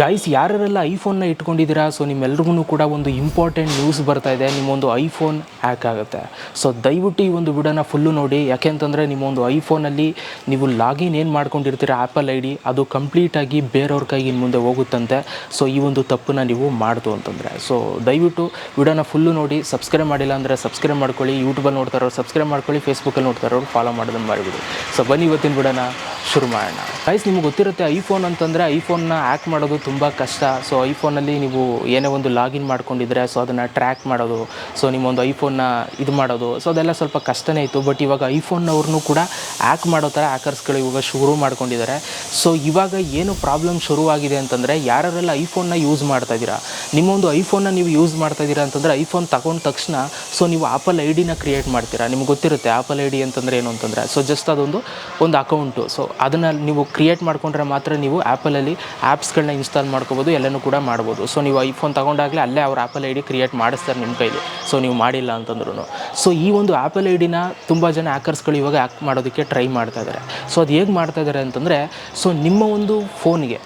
Guys ಯಾರೆಲ್ಲ ಐಫೋನ್ನ ಇಟ್ಕೊಂಡಿದ್ದೀರಾ? So ನಿಮ್ಮೆಲ್ರಿಗೂ ಕೂಡ ಒಂದು ಇಂಪಾರ್ಟೆಂಟ್ ನ್ಯೂಸ್ ಬರ್ತಾ ಇದೆ. ನಿಮ್ಮೊಂದು ಐಫೋನ್ ಹ್ಯಾಕ್ ಆಗುತ್ತೆ. ಸೊ ದಯವಿಟ್ಟು ಈ ಒಂದು ವಿಡಿಯೋನ ಫುಲ್ಲು ನೋಡಿ. ಯಾಕೆಂತಂದರೆ ನಿಮ್ಮೊಂದು ಐಫೋನಲ್ಲಿ ನೀವು ಲಾಗಿನ್ ಏನು ಮಾಡ್ಕೊಂಡಿರ್ತೀರ? ಆ್ಯಪಲ್ ಐ ಡಿ ಅದು ಕಂಪ್ಲೀಟಾಗಿ ಬೇರೆಯವ್ರ ಕೈಗೆ ಮುಂದೆ ಹೋಗುತ್ತಂತೆ. ಸೊ ಈ ಒಂದು ತಪ್ಪನ್ನ ನೀವು ಮಾಡ್ತು ಅಂತಂದರೆ. ಸೊ ದಯವಿಟ್ಟು ವಿಡಿಯೋನ ಫುಲ್ಲು ನೋಡಿ. ಸಬ್ಸ್ಕ್ರೈಬ್ ಮಾಡಿಲ್ಲ ಅಂದರೆ ಸಬ್ಸ್ಕ್ರೈಬ್ ಮಾಡ್ಕೊಳ್ಳಿ. ಯೂಟ್ಯೂಬಲ್ಲಿ ನೋಡ್ತಾರೋರು ಸಬ್ಸ್ಕ್ರೈಬ್ ಮಾಡ್ಕೊಳ್ಳಿ. ಫೇಸ್ಬುಕ್ಕಲ್ಲಿ ನೋಡ್ತಾರೋರು ಫಾಲೋ ಮಾಡೋದನ್ನು ಮಾಡಿಬಿಡಿ ಸೊ ಬನ್ನಿ ಇವತ್ತಿನ ವಿಡಿಯೋನ. ಶುರು ಮಾಡೋಣ. ಗೈಸ್ ನಿಮ್ಗೆ ಗೊತ್ತಿರುತ್ತೆ ಐಫೋನ್ ಅಂತಂದರೆ ಐಫೋನ್ನ ಹ್ಯಾಕ್ ಮಾಡೋದು ತುಂಬ ಕಷ್ಟ. ಸೊ ಐಫೋನಲ್ಲಿ ನೀವು ಏನೇ ಒಂದು ಲಾಗಿನ್ ಮಾಡ್ಕೊಂಡಿದ್ರೆ ಸೊ ಅದನ್ನು ಟ್ರ್ಯಾಕ್ ಮಾಡೋದು ಸೊ ನಿಮ್ಮೊಂದು ಐಫೋನ್ನ ಇದು ಮಾಡೋದು ಸೊ ಅದೆಲ್ಲ ಸ್ವಲ್ಪ ಕಷ್ಟನೇ ಇತ್ತು. ಬಟ್ ಇವಾಗ ಐಫೋನ್ನವ್ರನ್ನೂ ಕೂಡ ಹ್ಯಾಕ್ ಮಾಡೋ ಥರ ಹ್ಯಾಕರ್ಸ್ಗಳು ಇವಾಗ ಶುರು ಮಾಡ್ಕೊಂಡಿದ್ದಾರೆ. ಸೊ ಇವಾಗ ಏನು ಪ್ರಾಬ್ಲಮ್ ಶುರುವಾಗಿದೆ ಅಂತಂದರೆ ಯಾರೆಲ್ಲ ಐಫೋನ್ನ ಯೂಸ್ ಮಾಡ್ತಾ ಇದ್ದೀರಾ? ನಿಮ್ಮೊಂದು ಐಫೋನ್ನ ನೀವು ಯೂಸ್ ಮಾಡ್ತಾ ಇದ್ದೀರಾ ಅಂತಂದರೆ ಐಫೋನ್ ತಗೊಂಡ ತಕ್ಷಣ ಸೊ ನೀವು ಆಪಲ್ ಐ ಡಿನ ಕ್ರಿಯೇಟ್ ಮಾಡ್ತೀರಾ? ನಿಮ್ಗೆ ಗೊತ್ತಿರುತ್ತೆ ಆಪಲ್ ಐ ಡಿ ಅಂತಂದರೆ ಏನು ಅಂತಂದರೆ? ಸೊ ಜಸ್ಟ್ ಅದೊಂದು, ಒಂದು ಅಕೌಂಟು ಸೊ ಅದನ್ನು ನೀವು ಕ್ರಿಯೇಟ್ ಮಾಡ್ಕೊಂಡ್ರೆ ಮಾತ್ರ ನೀವು ಆ್ಯಪಲಲ್ಲಿ ಆ್ಯಪ್ಸ್ಗಳನ್ನ ಇನ್ಸ್ಟಾಲ್ ಮಾಡ್ಕೋಬೋದು, ಎಲ್ಲನೂ ಕೂಡ ಮಾಡ್ಬೋದು. ಸೊ ನೀವು ಐಫೋನ್ ತೊಗೊಂಡಾಗಲೇ ಅಲ್ಲೇ ಅವ್ರ ಆ್ಯಪಲ್ ಐ ಡಿ ಕ್ರಿಯೇಟ್ ಮಾಡಿಸ್ತಾರೆ ನಿಮ್ಮ ಕೈಲಿ. ಸೊ ನೀವು ಮಾಡಿಲ್ಲ ಅಂತಂದ್ರೂ ಸೊ ಈ ಒಂದು ಆ್ಯಪಲ್ ಐ ಡಿನ ತುಂಬ ಜನ ಆ್ಯಕರ್ಸ್ಗಳು ಇವಾಗ ಆ್ಯಕ್ ಮಾಡೋದಕ್ಕೆ ಟ್ರೈ ಮಾಡ್ತಾ ಇದ್ದಾರೆ ಸೊ ಅದು ಹೇಗೆ ಮಾಡ್ತಾ ಇದ್ದಾರೆ ಅಂತಂದರೆ ಸೊ ನಿಮ್ಮ ಒಂದು ಫೋನ್ಗೆ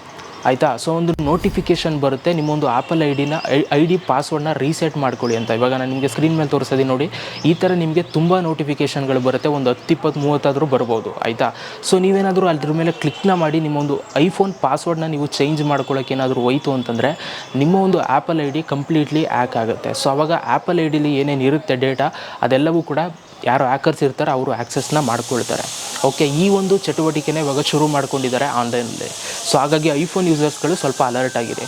ಆಯಿತಾ? ಸೊ ಒಂದು ನೋಟಿಫಿಕೇಷನ್ ಬರುತ್ತೆ. ನಿಮ್ಮೊಂದು ಆ್ಯಪಲ್ ಐ ಡಿನ ಐ ಡಿ ಪಾಸ್ವರ್ಡ್ನ ರೀಸೆಟ್ ಮಾಡ್ಕೊಳ್ಳಿ ಅಂತ. ಇವಾಗ ನಾನು ನಿಮಗೆ ಸ್ಕ್ರೀನ್ ಮೇಲೆ ತೋರಿಸೋದು ನೋಡಿ. ಈ ಥರ ನಿಮಗೆ ತುಂಬ ನೋಟಿಫಿಕೇಷನ್ಗಳು ಬರುತ್ತೆ. ಒಂದು ಹತ್ತು, ಇಪ್ಪತ್ತು, ಮೂವತ್ತಾದರೂ ಬರ್ಬೋದು. ಆಯಿತಾ? ಸೊ ನೀವೇನಾದರೂ ಅದ್ರ ಮೇಲೆ ಕ್ಲಿಕ್ನ ಮಾಡಿ, ನಿಮ್ಮೊಂದು ಐಫೋನ್ ಪಾಸ್ವರ್ಡ್ನ ನೀವು ಚೇಂಜ್ ಮಾಡ್ಕೊಳ್ಳೋಕೆ ಏನಾದರೂ ಹೋಯಿತು ಅಂತಂದರೆ, ನಿಮ್ಮ ಒಂದು Apple I D completely hack ಆಗುತ್ತೆ. ಸೊ ಅವಾಗ ಆ್ಯಪಲ್ ಐ ಡಿಲಿ ಏನೇನು ಇರುತ್ತೆ ಡೇಟಾ ಅದೆಲ್ಲವೂ ಕೂಡ ಯಾರು ಹ್ಯಾಕರ್ಸ್ ಇರ್ತಾರೆ, ಅವರು ಆ್ಯಕ್ಸಸ್ನ ಮಾಡ್ಕೊಳ್ತಾರೆ. ಓಕೆ ಈ ಒಂದು ಚಟುವಟಿಕೆನೇ ಇವಾಗ ಶುರು ಮಾಡ್ಕೊಂಡಿದ್ದಾರೆ ಆನ್ಲೈನಲ್ಲಿ ಸೊ ಹಾಗಾಗಿ ಐಫೋನ್ ಯೂಸರ್ಸ್ಗಳು ಸ್ವಲ್ಪ ಅಲರ್ಟ್ ಆಗಿದೆ.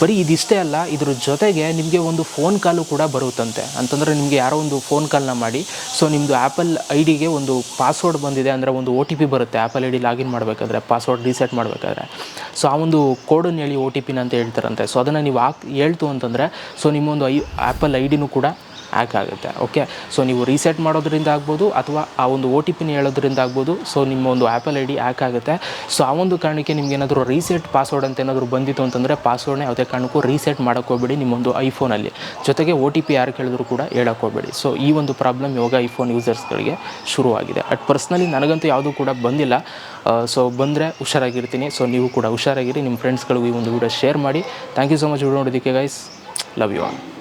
ಬರೀ ಇದಿಷ್ಟೇ ಅಲ್ಲ, ಇದ್ರ ಜೊತೆಗೆ ನಿಮಗೆ ಒಂದು ಫೋನ್ ಕಾಲು ಕೂಡ ಬರುತ್ತಂತೆ. ಅಂತಂದರೆ ನಿಮಗೆ ಯಾರೋ ಒಂದು ಫೋನ್ ಕಾಲ್ನ ಮಾಡಿ ಸೊ ನಿಮ್ಮದು ಆ್ಯಪಲ್ ಐ ಡಿಗೆ ಒಂದು ಪಾಸ್ವರ್ಡ್ ಬಂದಿದೆ, ಅಂದರೆ ಒಂದು ಒ ಟಿ ಪಿ ಬರುತ್ತೆ. ಆ್ಯಪಲ್ ಐ ಡಿ ಲಾಗಿನ್ ಮಾಡಬೇಕಾದ್ರೆ ಪಾಸ್ವರ್ಡ್ ರೀಸೆಟ್ ಮಾಡಬೇಕಾದ್ರೆ. ಸೊ ಆ ಒಂದು ಕೋಡನ್ನು ಹೇಳಿ ಒ ಟಿ ಪಿನ ಅಂತ ಹೇಳ್ತಾರಂತೆ. ಸೊ ಅದನ್ನು ನೀವು ಹಾಕ್, ಹೇಳ್ತು ಅಂತಂದರೆ ಸೊ ನಿಮ್ಮೊಂದು ಐ ಆ್ಯಪಲ್ ಐ ಡಿನೂ ಕೂಡ ಹ್ಯಾಕ್ ಆಗುತ್ತೆ ಓಕೆ ಸೊ ನೀವು ರೀಸೆಟ್ ಮಾಡೋದ್ರಿಂದ ಆಗ್ಬೋದು ಅಥವಾ ಆ ಒಂದು ಒ ಟಿ ಪಿನ ಹೇಳೋದ್ರಿಂದ ಆಗ್ಬೋದು. ಸೊ ನಿಮ್ಮ ಒಂದು ಆ್ಯಪಲ್ ಐ ಡಿ ಹ್ಯಾಕ್ ಆಗುತ್ತೆ. ಸೊ ಆ ಒಂದು ಕಾರಣಕ್ಕೆ ನಿಮ್ಗೆ ಏನಾದರೂ ರೀಸೆಟ್ ಪಾಸ್ವರ್ಡ್ ಅಂತ ಏನಾದರೂ ಬಂದಿತ್ತು ಅಂತಂದರೆ ಪಾಸ್ವರ್ಡ್ನ ಯಾವುದೇ ಕಾರಣಕ್ಕೂ ರೀಸೆಟ್ ಮಾಡೋಕ್ಕೆ ಹೋಗ್ಬೇಡಿ ನಿಮ್ಮೊಂದು ಐಫೋನಲ್ಲಿ ಜೊತೆಗೆ ಒ ಟಿ ಪಿ ಯಾರು ಕೇಳಿದ್ರು ಕೂಡ ಹೇಳೋಕ್ಕೋಗ್ಬೇಡಿ ಸೊ ಈ ಒಂದು ಪ್ರಾಬ್ಲಮ್ ಯೋಗ ಐಫೋನ್ ಯೂಸರ್ಸ್ಗಳಿಗೆ ಶುರುವಾಗಿದೆ. ಅಟ್ ಪರ್ಸ್ನಲಿ ನನಗಂತೂ ಯಾವುದೂ ಕೂಡ ಬಂದಿಲ್ಲ. ಸೊ ಬಂದರೆ ಹುಷಾರಾಗಿರ್ತೀನಿ. ಸೊ ನೀವು ಕೂಡ ಹುಷಾರಾಗಿರಿ. ನಿಮ್ಮ ಫ್ರೆಂಡ್ಸ್ಗಳಿಗೂ ಈ ಒಂದು ವಿಡಿಯೋ ಶೇರ್ ಮಾಡಿ. Thank you so much video ನೋಡೋದಕ್ಕೆ ಗೈಸ್ ಲವ್ ಯು ಆಲ್